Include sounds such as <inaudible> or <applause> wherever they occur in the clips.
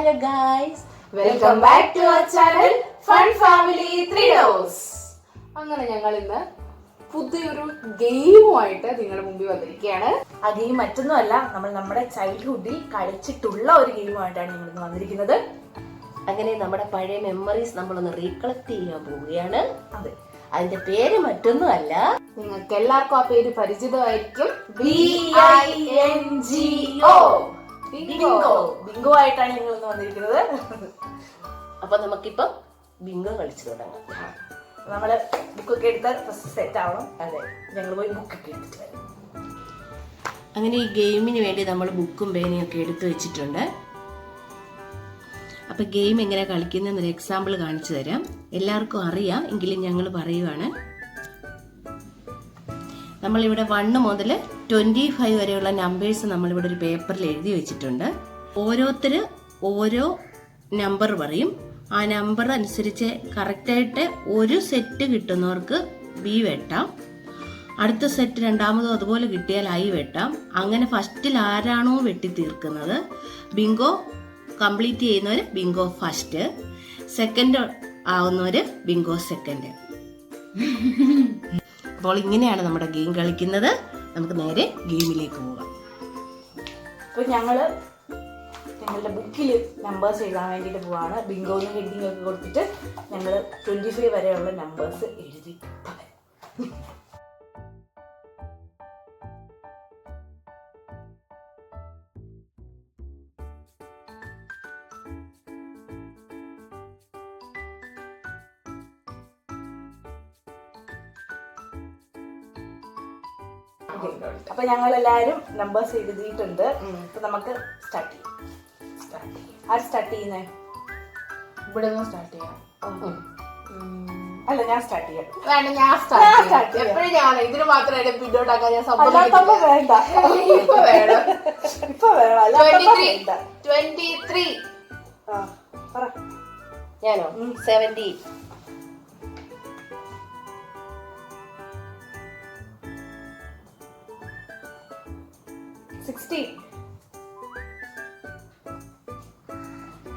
Hello guys. Welcome back to our channel fun family three dose അങ്ങനെ ഞങ്ങൾ ഇന്ന് പുതിയൊരു ഗെയിമുമായിട്ട് നിങ്ങളുടെ മുമ്പിൽ വന്നിരിക്കുകയാണ്. ആ ഗെയിം മറ്റൊന്നുമല്ല നമ്മൾ നമ്മുടെ ചൈൽഡ്ഹുഡിൽ കളിച്ചിട്ടുള്ള ഒരു ഗെയിമായിട്ടാണ് ഞങ്ങൾ ഇന്ന് വന്നിരിക്കുന്നത്. അങ്ങനെ നമ്മുടെ പഴയ മെമ്മറീസ് നമ്മളൊന്ന് റീകളക്ട് ചെയ്യാൻ പോവുകയാണ്. അതെ. അതിന്റെ പേര് മറ്റൊന്നുമല്ല. നിങ്ങൾക്ക് എല്ലാവർക്കും ആ പേര് പരിചിതമായിരിക്കും. B I N G O bingo bingo ആയിട്ടാണ് നിങ്ങൾ ഇന്ന് വന്നിരിക്കുന്നത്. അപ്പൊ നമുക്കിപ്പം ബിങ്കോ കളിച്ചു തുടങ്ങാം. നമ്മൾ ബുക്കൊക്കെ എടുത്ത് ഫസ്റ്റ് സെറ്റ് ആവണം. അതെ. ഞങ്ങൾ പോയി ബുക്കൊക്കെ എടുത്തിട്ട് വരും. അങ്ങനെ ഈ ഗെയിമിന് വേണ്ടി നമ്മൾ ബുക്കും പേനയും ഒക്കെ എടുത്തു വെച്ചിട്ടുണ്ട്. അപ്പൊ ഗെയിം എങ്ങനെ കളിക്കുന്ന എക്സാമ്പിൾ കാണിച്ചു തരാം. എല്ലാവർക്കും അറിയാം. എങ്കിലും ഞങ്ങൾ പറയുവാണ്. നമ്മളിവിടെ വണ്ണ് മുതൽ ട്വന്റി ഫൈവ് വരെയുള്ള നമ്പേഴ്സ് നമ്മളിവിടെ ഒരു പേപ്പറിൽ എഴുതി വെച്ചിട്ടുണ്ട്. ഓരോരുത്തർ ഓരോ നമ്പർ പറയും. ആ നമ്പർ അനുസരിച്ച് കറക്റ്റായിട്ട് ഒരു സെറ്റ് കിട്ടുന്നവർക്ക് ബി വെട്ടാം. അടുത്ത സെറ്റ് രണ്ടാമതും അതുപോലെ കിട്ടിയാൽ ഐ വെട്ടാം. അങ്ങനെ ഫസ്റ്റിൽ ആരാണോ വെട്ടി തീർക്കുന്നത് ബിങ്കോ കംപ്ലീറ്റ് ചെയ്യുന്നവർ ബിങ്കോ ഫസ്റ്റ് സെക്കൻഡ് ആവുന്നവര് ബിങ്കോ സെക്കൻഡ് <laughs> അപ്പോൾ ഇങ്ങനെയാണ് നമ്മുടെ ഗെയിം കളിക്കുന്നത്. നമുക്ക് നേരെ ഗെയിമിലേക്ക് പോകാം. അപ്പോൾ ഞങ്ങൾ ഞങ്ങളുടെ ബുക്കിൽ നമ്പേഴ്സ് എഴുതാൻ വേണ്ടിയിട്ട് പോവാണ്. ബിങ്കോന്ന് ഹെഡിങ് ഒക്കെ കൊടുത്തിട്ട് ഞങ്ങൾ ട്വന്റി ഫൈവ് വരെയുള്ള നമ്പേഴ്സ് എഴുതി. അപ്പൊ ഞങ്ങൾ എല്ലാവരും നമ്പേഴ്സ് എഴുതിയിട്ടുണ്ട് അപ്പൊ നമുക്ക് സ്റ്റാർട്ട് ചെയ്യാം. ആര് സ്റ്റാർട്ട് ചെയ്യുന്നേ? ഇവിടെ നിന്ന് സ്റ്റാർട്ട് ചെയ്യാം അല്ല ഞാൻ സ്റ്റാർട്ട് ചെയ്യാം. വേണ്ട ഞാൻ സ്റ്റാർട്ട് ചെയ്യാം. എപ്പോഴും ഞാൻ ഇതിന് മാത്രമേ പിന്നോട്ടാക്കാൻ ഞാൻ സമ്മതിക്കില്ല. വേണ്ട. ഇപ്പൊ വേണം. ഇപ്പൊ വേണം. ട്വന്റി ത്രീ ഞാനോ? Seventy sixteen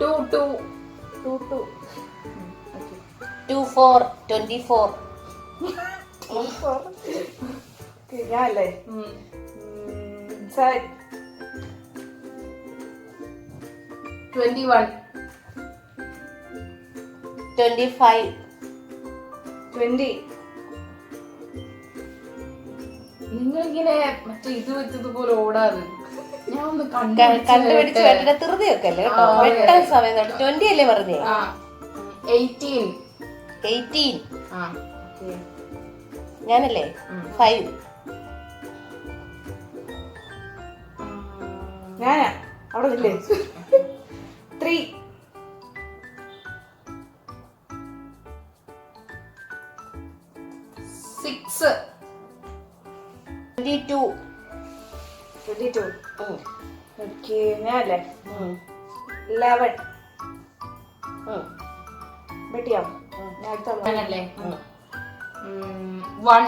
two two. Two two. Two four twenty four. ഞാൻ അല്ലേ seven twenty one. Twenty five. Twenty. നിങ്ങളിങ്ങനെ മറ്റേ ഇത് വെച്ചതുപോലെ ഓടാറ് ഞാൻ ഒന്ന് കണ്ടുപിടിച്ച് ധൃതിയൊക്കെ അല്ലേ കേട്ടോ? വെട്ടാൻ സമയം ട്വന്റി അല്ലേ പറഞ്ഞേ? എയ്റ്റീൻ എയ്റ്റീൻ ഞാനല്ലേ? ഫൈവ് ഞാനാ? അവിടെ ത്രീ <laughs> ടു ട്വന്റി ടു അല്ലേ ലെവൻ വെട്ടിയോ ഞാൻ അടുത്ത ഞാനല്ലേ വൺ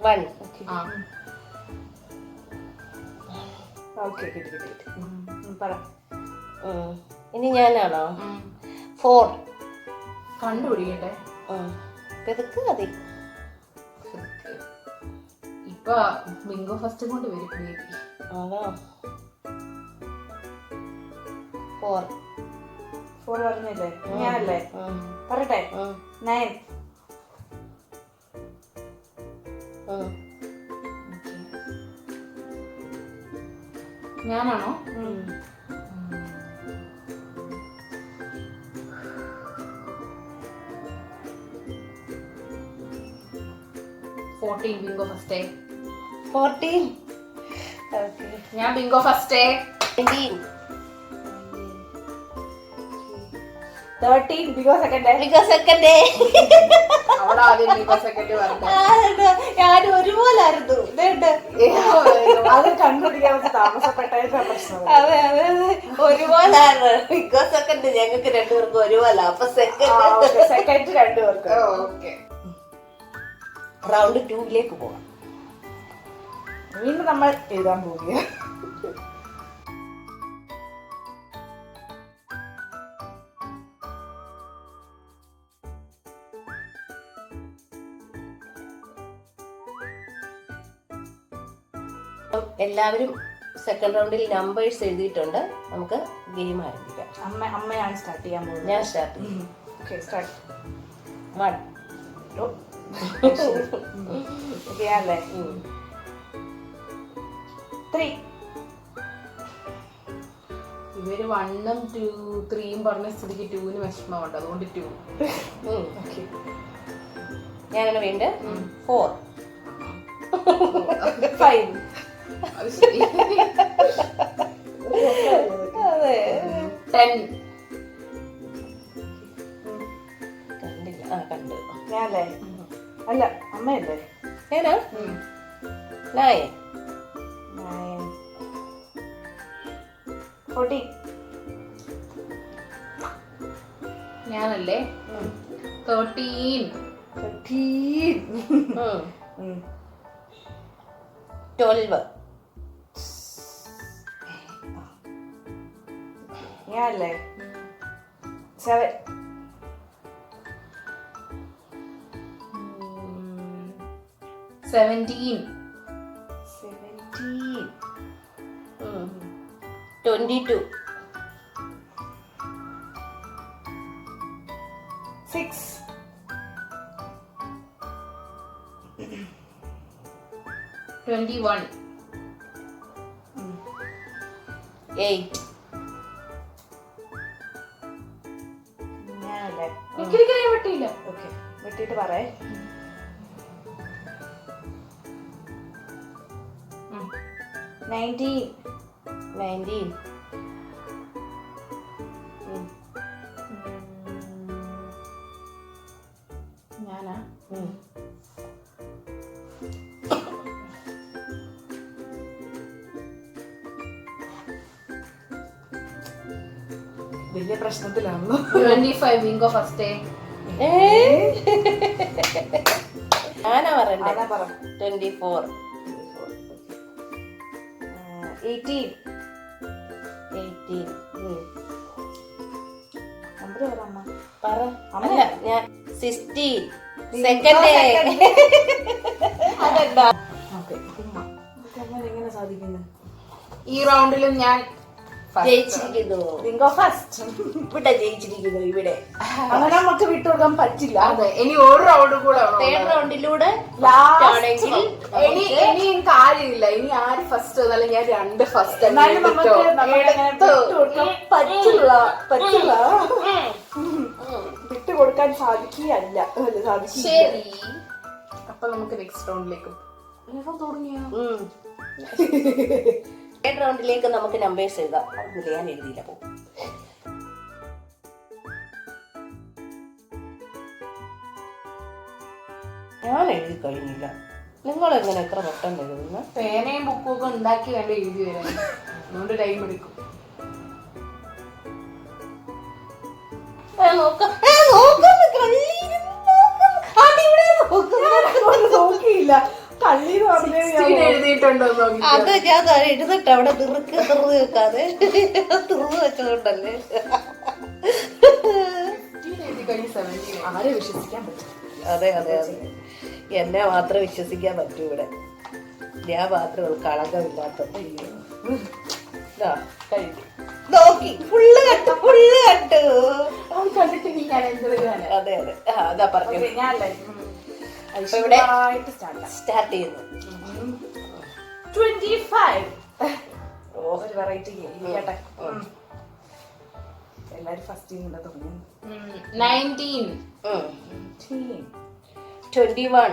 വൺ ആ. ഓക്കെ കിട്ടി കിട്ടി കിട്ടി. ഉം, പറ. ഇനി ഞാനാണോ. ഫോർ കണ്ടുപിടിക്കട്ടെ. പെതുക്ക് മതി. ഇപ്പൊ ബിങ്കോ ഫസ്റ്റ് കൊണ്ട് വരും. ബേബി അതാ ഫോർ ഫോർ പറഞ്ഞില്ലേ ഞാനല്ലേ? പറയട്ടെ. നയൻ ഞാനാണോ? ഫോർട്ടീൻ ബിങ്കോ ഫസ്റ്റേ ഫോർട്ടീൻ ഓക്കെ ഞാൻ bingo first nineteen thirteen second second bingo second പറഞ്ഞു ഞാനും ഒരുപോലായിരുന്നു. ഇതുണ്ട് അത് കണ്ടുപിടിക്കാൻ കുറച്ച് താമസപ്പെട്ടായിരുന്നു പ്രശ്നം. അതെ അതെ അതെ. ഒരുപോലാണ് ബിക്കോസ് സെക്കൻഡ് ഞങ്ങൾക്ക് രണ്ടുപേർക്കും ഒരുപോലെ. അപ്പൊ സെക്കൻഡ് സെക്കൻഡ് രണ്ടുപേർക്ക്. ഓക്കെ റൗണ്ട് ടൂവിലേക്ക് പോവാം വീണ്ടും നമ്മൾ എഴുതാൻ പോവുക എല്ലാവരും സെക്കൻഡ് റൗണ്ടിൽ നമ്പേഴ്സ് എഴുതിയിട്ടുണ്ട്. നമുക്ക് ഗെയിം ആരംഭിക്കാം. അമ്മ അമ്മയാണ് സ്റ്റാർട്ട് ചെയ്യാൻ പോകുന്നത് ഞാൻ സ്റ്റാർട്ട് ചെയ്യും. സ്റ്റാർട്ട് വൺ ഓക്കെ അല്ലേ? ത്രീ ഇവർ വണ്ണും ടു ത്രീയും പറഞ്ഞ സ്ഥിതിക്ക് ടൂവിന് വിഷമമുണ്ട്. അതുകൊണ്ട് ടു <laughs> ഞാനാണ് വേണ്ട. ഫോർ ഫൈവ് <laughs> അതെ ടെൻ കണ്ടില്ല. ആ കണ്ടു. ഞാനല്ലേ? അല്ല അമ്മയല്ലേ? ഞാനാ? നായ ഫോർട്ടീൻ ഞാനല്ലേ? തേർട്ടീൻ ഫിഫ്റ്റീൻ ട്വൽവ് ഞാനല്ലേ? Seven seventeen twenty two six twenty one eight പറ്റിയില്ല ഓക്കെ വെട്ടിയിട്ട് പറയേ. നയന്റീൻ നയന്റീൻ ഞാനാ? വലിയ പ്രശ്നത്തിലാണല്ലോ. ട്വന്റി ഫൈവ് വിങ്കോ ഫസ്റ്റ് ഞാനാ പറയണ്ടേ? പറ? ട്വന്റി ഫോർ എയ്റ്റീൻ പറ. അമ്മ. ഞാൻ സിക്സ്റ്റീൻ സെക്കൻഡ് <laughs> അതെന്താ? ഓക്കെ സാധിക്കുന്നു? ഈ റൗണ്ടിലും ഞാൻ. ജയിച്ചിരിക്കുന്നു. നിങ്ങൾ ഫസ്റ്റ് ഇവിടെ ജയിച്ചിരിക്കുന്നു ഇവിടെ. അങ്ങനെ നമുക്ക് വിട്ടുകൊടുക്കാൻ പറ്റില്ല. അതെ ഇനി ഒരു റൗണ്ട് കൂടെ തേർഡ് റൗണ്ടിലൂടെ ലാസ്റ്റ് ഇനി ഇനി എനിക്ക് കാര്യമില്ല. ഇനി ആര് ഫസ്റ്റ് എന്നല്ല ഞാൻ രണ്ട് ഫസ്റ്റ് എന്നാലും നമുക്ക് വിട്ടുകൊടുക്കാൻ പറ്റില്ല പറ്റില്ല. വിട്ടുകൊടുക്കാൻ സാധിക്കുകയല്ല. സാധിക്കില്ല ശരി. അപ്പൊ നമുക്ക് നെക്സ്റ്റ് റൗണ്ടിലേക്ക് തുടങ്ങിയോ തേർഡ് റൗണ്ടിലേക്ക് നമുക്ക് നമ്പേഴ്സ് എഴുതാം. അതിൽ ഞാൻ എഴുതിയില്ല പോകും ഞാൻ എഴുതി കഴിഞ്ഞില്ല. നിങ്ങൾ എങ്ങനെ എത്ര പെട്ടെന്ന് എഴുതുന്ന? പേനയും ബുക്കും ഒക്കെ ഉണ്ടാക്കി വേണ്ട എഴുതി വരാൻ? അതുകൊണ്ട് ടൈം എടുക്കും. നോക്കിയില്ല. അത് ഞാൻ എഴുതിട്ട് അവിടെ തിറുക്ക് തിറുന്ന് വെക്കാതെ തിറുന്ന് വെച്ചതുകൊണ്ടല്ലേ. ആരെ വിശ്വസിക്കാൻ പറ്റും? അതെ അതെ അതെ. എന്നെ മാത്രം വിശ്വസിക്കാൻ പറ്റൂ ഇവിടെ. ഞാൻ മാത്രം കളങ്കമില്ലാത്ത ദാ, കഴിഞ്ഞു. നോക്കി ഫുള്ള് കണ്ടു ഫുള്ള് കണ്ടു. അത് കണ്ടിട്ട് അതെ അതെ. അതാ പറഞ്ഞു ഇവിടെ സ്റ്റാർട്ട് സ്റ്റാർട്ട് ചെയ്യുന്നു. ട്വന്റി ഫൈവ് ഒരു വെറൈറ്റി കേട്ടെ? എല്ലാരും ഫസ്റ്റ് ചെയ്യുന്നുണ്ട് തോന്നുന്നു nineteen. Twenty one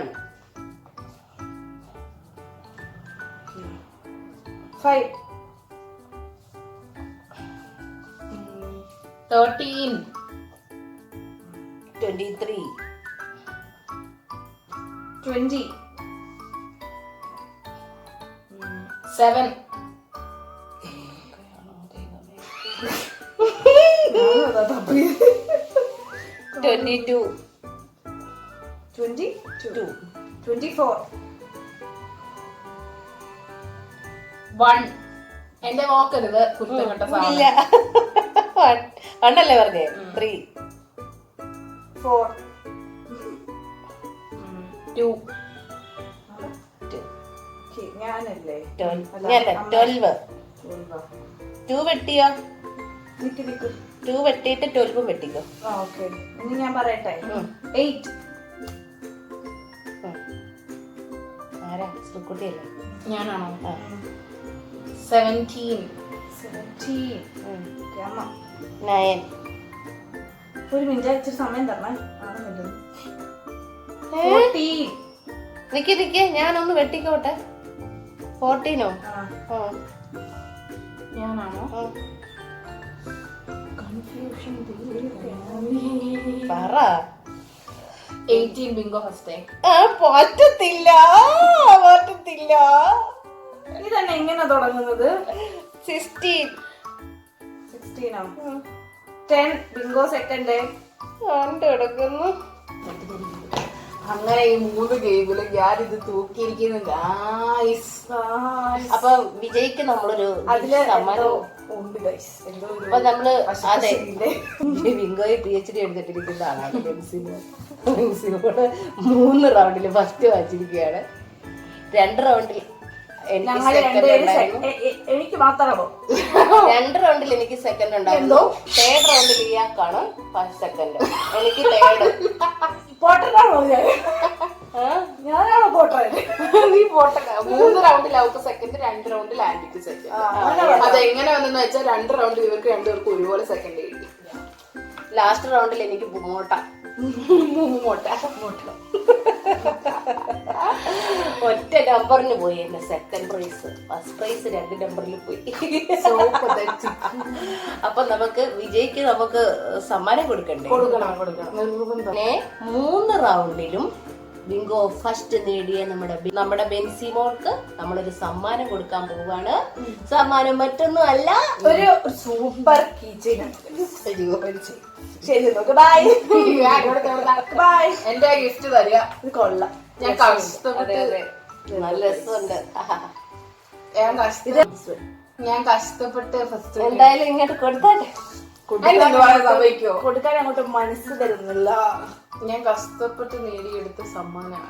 five Thirteen. Twenty three twenty seven twenty two twenty two twenty four One. എന്റെ നോക്കരുത് ഇല്ല. <laughs> വണ്ണല്ലേ പറഞ്ഞേ? ത്രീ ഫോർ എനിക്ക് ഞാനല്ലേ. ട്വൽവ് ടു വെട്ടിയോ? ടു വെട്ടിയിട്ട് ട്വൽവും വെട്ടിക്കോ. ഇനി ഞാൻ പറയട്ടെ? എയ്റ്റ് ആരാ? സുക്കുട്ടിയല്ലേ? ഞാനാണോ. സെവന്റീൻ സെവന്റീൻ നയൻ ഒരു മിനിറ്റ് ഇച്ചിരി സമയം തരണേ. ആണെന്നില്ല നിക്ക് നിക്ക്. ഞാനൊന്ന് വെട്ടിക്കോട്ടെ. ഫോർട്ടീനോ ഞാനാണോ? കൺഫ്യൂഷൻ പറ. എയ്റ്റീൻ ബിങ്കോ ഫസ്റ്റ് ആ, പറ്റത്തില്ല. പറ്റത്തില്ല. ഇതന്നെ എങ്ങനെ തുടങ്ങുന്നത്? സിക്സ്റ്റീൻ സിക്സ്റ്റീനോ ടെൻ ബിങ്കോ സെക്കൻഡ് കണ്ടു കിടക്കുന്നു. അങ്ങനെ ഈ മൂന്ന് ഗെയിമിൽ ഞാൻ ഇത് തൂക്കിയിരിക്കുന്നു ഗായ്സ് അപ്പൊ വിജയ്ക്ക് നമ്മളൊരു അതിൽ ഉണ്ട് ഗൈസ് അപ്പൊ നമ്മൾ അതെ? ബിങ്കോയെ പി എച്ച് ഡി എടുത്തിട്ടിരിക്കുന്ന ആളാണ് ബെൻസിമോ ബെൻസിമോട് മൂന്ന് റൗണ്ടിൽ ഫസ്റ്റ് വായിച്ചിരിക്കുകയാണ്. രണ്ട് റൗണ്ടിൽ എനിക്ക് മാത്രമോ രണ്ട് റൗണ്ടിൽ എനിക്ക് സെക്കൻഡ് ഉണ്ടായിരുന്നു. തേർഡ് റൗണ്ടിൽ ഇയാൾക്കാണ് ഫസ്റ്റ് സെക്കൻഡ് എനിക്ക് തേർഡ് പോട്ടനാണോ <laughs> ഞാനാണോ പോട്ടർ നീ പോട്ടെ മൂന്ന് റൗണ്ടിൽ അവർക്ക് സെക്കൻഡ് രണ്ട് റൗണ്ടിൽ ആന്റിക്ക് സെക്കൻഡ് അതെങ്ങനെ വന്നെന്ന് വെച്ചാൽ രണ്ട് റൗണ്ടിൽ ഇവർക്ക് രണ്ടുപേർക്കും ഒരുപോലെ സെക്കൻഡ് കിട്ടി ലാസ്റ്റ് റൗണ്ടിൽ എനിക്ക് മോട്ട മൂമോട്ട <laughs> ഒറ്റ നമ്പറിന് പോയി എന്റെ സെക്കൻഡ് പ്രൈസ് ഫസ്റ്റ് പ്രൈസ് രണ്ട് നമ്പറിൽ പോയി. അപ്പൊ നമുക്ക് വിജയ്ക്ക് നമുക്ക് സമ്മാനം കൊടുക്കണ്ടേ? കൊടുക്കണം കൊടുക്കണം. മൂന്ന് റൗണ്ടിലും ബിങ്കോ ഫസ്റ്റ് നേടിയ നമ്മുടെ നമ്മുടെ നമ്മുടെ ബെൻസിമോൾക്ക് നമ്മളൊരു സമ്മാനം കൊടുക്കാൻ പോവാണ് സമ്മാനം മറ്റൊന്നും അല്ല ഒരു സൂപ്പർ കീച്ചെയിൻ ശരി നോക്ക്. ബൈ ബൈ എന്റെ ഗിഫ്റ്റ് തരിക. ഇത് കൊള്ളാം. ഞാൻ കഷ്ടപ്പെട്ട് നല്ല രസമുണ്ട്. ഞാൻ കഷ്ട ഞാൻ കഷ്ടപ്പെട്ട് ഫസ്റ്റ് എന്തായാലും ഇങ്ങോട്ട് കൊടുത്താട്ടെ? കൊടുക്കാൻ അങ്ങോട്ട് മനസ്സ് തരുന്നില്ല. ഞാൻ കഷ്ടപ്പെട്ട് നേടിയെടുത്ത സമ്മാനം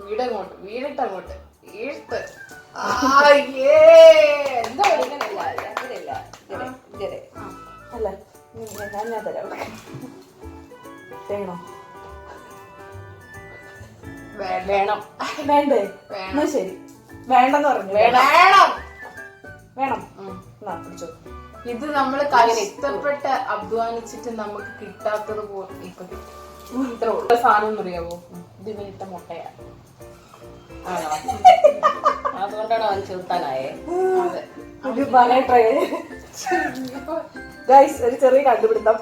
വീടങ്ങോട്ട് വീടിട്ട് അങ്ങോട്ട് വീഴ്ത്ത് ആയ്യേ. എന്താ അങ്ങനെയല്ല, അങ്ങനെയല്ല. ഇങ്ങനെ, ഇങ്ങനെ. അല്ല ഉം, ഞാൻ ഞാൻ തരാം വേണോ വേണ്ട. വേണം വേണ്ടേ വേണം. എന്നാ ശരി വേണ്ടെന്ന് പറഞ്ഞു വേണം. വേണം. എന്നാ പിടിച്ചോ. ഇത് നമ്മൾ കഷ്ടപ്പെട്ട് അധ്വാനിച്ചിട്ട് നമുക്ക് കിട്ടാത്തത് പോലെ ഇപ്പൊ ഇത്ര ഉള്ള. സാധനം എന്ന് അറിയാവോ? ഇത് വീട്ട മുട്ടയാ. ആണോ അതുകൊണ്ടാണ് അവൻ ചെറുത്താനായേ ഗൈസ് ഒരു ചെറിയ കണ്ടുപിടുത്തം.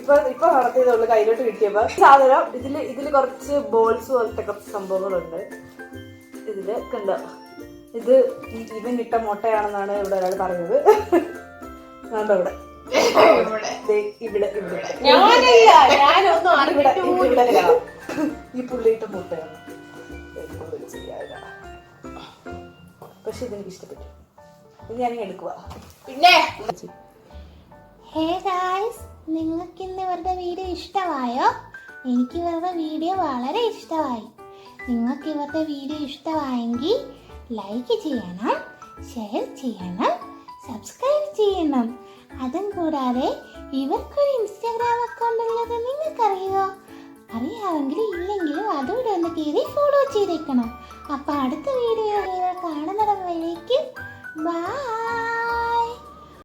ഇപ്പൊ ഇപ്പൊ നടത്തിയതുള്ളൂ കയ്യിലോട്ട് കിട്ടിയപ്പോ. സാധനം ഇതിൽ ഇതിൽ കുറച്ച് ബോൾസ് പോലത്തെ കുറച്ച് സംഭവങ്ങളുണ്ട്. ഇതിൽ കണ്ടോ? ഇത് ഈ- ഇവൻ ഇട്ട മുട്ടയാണെന്നാണ് ഇവിടെ ഒരാൾ പറഞ്ഞത്. കണ്ടോ ഇവിടെ. ഇവിടെ. ഈ പുള്ളിയിട്ട മുട്ടയാണ്. പക്ഷെ ഇതെനിക്ക് ഇഷ്ടപ്പെട്ടു. ഇത് ഞാൻ എടുക്കുക പിന്നെ? ഹേ ഗായ്സ് നിങ്ങൾക്ക് ഇന്ന് ഇവരുടെ വീഡിയോ ഇഷ്ടമായോ? എനിക്ക് ഇവരുടെ വീഡിയോ വളരെ ഇഷ്ടമായി. നിങ്ങൾക്ക് ഇവരുടെ വീഡിയോ ഇഷ്ടമായെങ്കിൽ ലൈക്ക് ചെയ്യണം ഷെയർ ചെയ്യണം സബ്സ്ക്രൈബ് ചെയ്യണം. അതും കൂടാതെ ഇവർക്കൊരു ഇൻസ്റ്റാഗ്രാം അക്കൗണ്ട് ഉള്ളത് നിങ്ങൾക്കറിയോ? അറിയാമെങ്കിൽ ഇല്ലെങ്കിലും അതുകൂടെ ഒന്ന് കയറി ഫോളോ ചെയ്തേക്കണം. അപ്പോൾ അടുത്ത വീഡിയോ കാണുന്നിടം വരേക്കും ബൈ